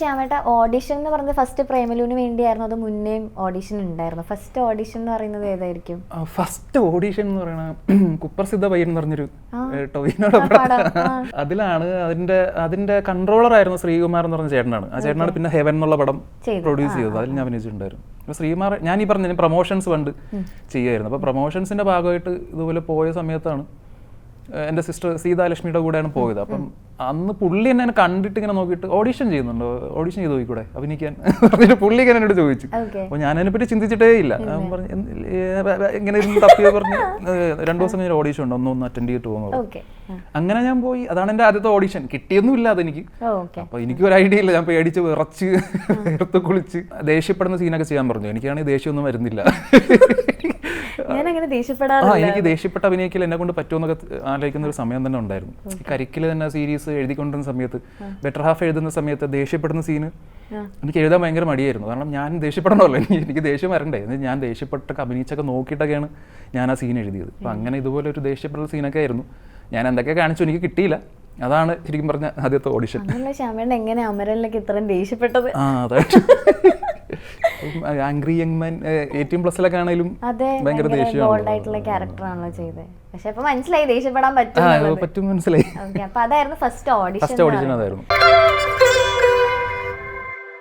ശ്യാമേട്ട audition എന്ന് പറഞ്ഞത് first പ്രേമലുവിന് വേണ്ടിയായിരുന്നു. അത് മുന്നേയും ഓഡിഷൻ ഉണ്ടായിരുന്നു. ഫസ്റ്റ് ഓഡിഷൻ എന്ന് പറയുന്നത് ഏതായിരിക്കും? ഫസ്റ്റ് ഓഡിഷൻ എന്ന് പറയുന്നത് കുപ്രസിദ്ധ പയ്യൻ എന്ന് പറഞ്ഞൊരു ടോവിനോട്. അതിലാണ് അതിന്റെ അതിന്റെ കൺട്രോളർ ആയിരുന്നു ശ്രീകുമാർ എന്ന് പറഞ്ഞ ചേട്ടനാണ്. ആ ചേട്ടനാണ് പിന്നെ ഹെവൻ എന്നുള്ള പടം പ്രൊഡ്യൂസ് ചെയ്തത്. അതിൽ ഞാൻ അഭിനയിച്ചിട്ടുണ്ടായിരുന്നു. അപ്പോൾ ശ്രീകുമാർ ഞാൻ ഈ പറഞ്ഞ പ്രൊമോഷൻസ് പണ്ട് ചെയ്യുമായിരുന്നു. അപ്പോൾ പ്രൊമോഷൻസിന്റെ ഭാഗമായിട്ട് ഇതുപോലെ പോയ സമയത്താണ് എന്റെ സിസ്റ്റർ സീതാലക്ഷ്മിയുടെ കൂടെയാണ് പോയത്. അപ്പം അന്ന് പുള്ളി എന്നെ കണ്ടിട്ട് ഇങ്ങനെ നോക്കിയിട്ട് ഓഡീഷൻ ചെയ്യുന്നുണ്ടോ? ഓഡീഷൻ ചെയ്ത് നോക്കിക്കൂടെ? അഭിനയിക്കാൻ. പറഞ്ഞിട്ട് പുള്ളി ഇങ്ങനെ എന്നോട് ചോദിച്ചു. അപ്പോൾ ഞാൻ അതിനെപ്പറ്റി ചിന്തിച്ചിട്ടേ ഇല്ല. പറഞ്ഞു "എന്ത് ഏ, ബ- ബ- ഇങ്ങനെ ഇരുന്ന് തപ്പിയോ? പറഞ്ഞ് രണ്ടു ദിവസം കഴിഞ്ഞ ഓഡീഷൻ ഉണ്ട്. ഒന്ന് ഒന്ന് അറ്റൻഡ് ചെയ്തിട്ട് പോകുന്നത് അങ്ങനെ ഞാൻ പോയി. അതാണ് എന്റെ ആദ്യത്തെ ഓഡീഷൻ കിട്ടിയൊന്നും ഇല്ല അതെനിക്ക് ഓക്കെ അപ്പോൾ എനിക്ക് ഒരു ഐഡിയ ഇല്ല. ഞാൻ പേടിച്ച് വിറച്ച് എടുത്ത് കുളിച്ച് ദേഷ്യപ്പെടുന്ന സീനൊക്കെ ചെയ്യാൻ പറഞ്ഞു. എനിക്കാണെങ്കിൽ ദേഷ്യമൊന്നും വരുന്നില്ല. ആ എനിക്ക് ദേഷ്യപ്പെട്ട അഭിനയിക്കൽ എന്നെ കൊണ്ട് പറ്റുമെന്നൊക്കെ ആലോചിക്കുന്ന ഒരു സമയം തന്നെ ഉണ്ടായിരുന്നു. ഈ കരിക്കിൽ തന്നെ സീരീസ് എഴുതിക്കൊണ്ടിരുന്ന സമയത്ത് ബെറ്റർ ഹാഫ് എഴുതുന്ന സമയത്ത് ദേഷ്യപ്പെടുന്ന സീന് എനിക്ക് എഴുതാൻ ഭയങ്കര മടിയായിരുന്നു. കാരണം ഞാൻ ദേഷ്യപ്പെടണമല്ലോ. എനിക്ക് എനിക്ക് ദേഷ്യം വരണ്ടേ. ഞാൻ ദേഷ്യപ്പെട്ടൊക്കെ അഭിനയിച്ചൊക്കെ നോക്കിയിട്ടൊക്കെയാണ് ഞാൻ ആ സീൻ എഴുതിയത്. അപ്പം അങ്ങനെ ഇതുപോലെ ഒരു ദേഷ്യപ്പെടുന്ന സീനൊക്കെ ആയിരുന്നു. ഞാൻ എന്തൊക്കെ കാണിച്ചു എനിക്ക് കിട്ടിയില്ല. അതാണ് ശരിക്കും പറഞ്ഞ ആദ്യത്തെ ഓഡിഷൻ. ശ്യാമേണ്ട എങ്ങനെ അമരനിലൊക്കെ ഇത്രയും ദേഷ്യപ്പെട്ടത്? ആ അതായിട്ട് ആംഗ്രി യങ് മാൻ എയ്റ്റീൻ പ്ലസിലൊക്കെ ആണെങ്കിലും ഭയങ്കര ദേഷ്യമായിട്ടുള്ള ക്യാരക്ടറാണല്ലോ ചെയ്തത് പക്ഷെ ഇപ്പൊ മനസ്സിലായി ദേഷ്യപ്പെടാൻ പറ്റും പറ്റും മനസ്സിലായി. അപ്പൊ അതായിരുന്നു ഫസ്റ്റ് ഓഡിഷൻ ഫസ്റ്റ് ഓഡിഷൻ അതായിരുന്നു.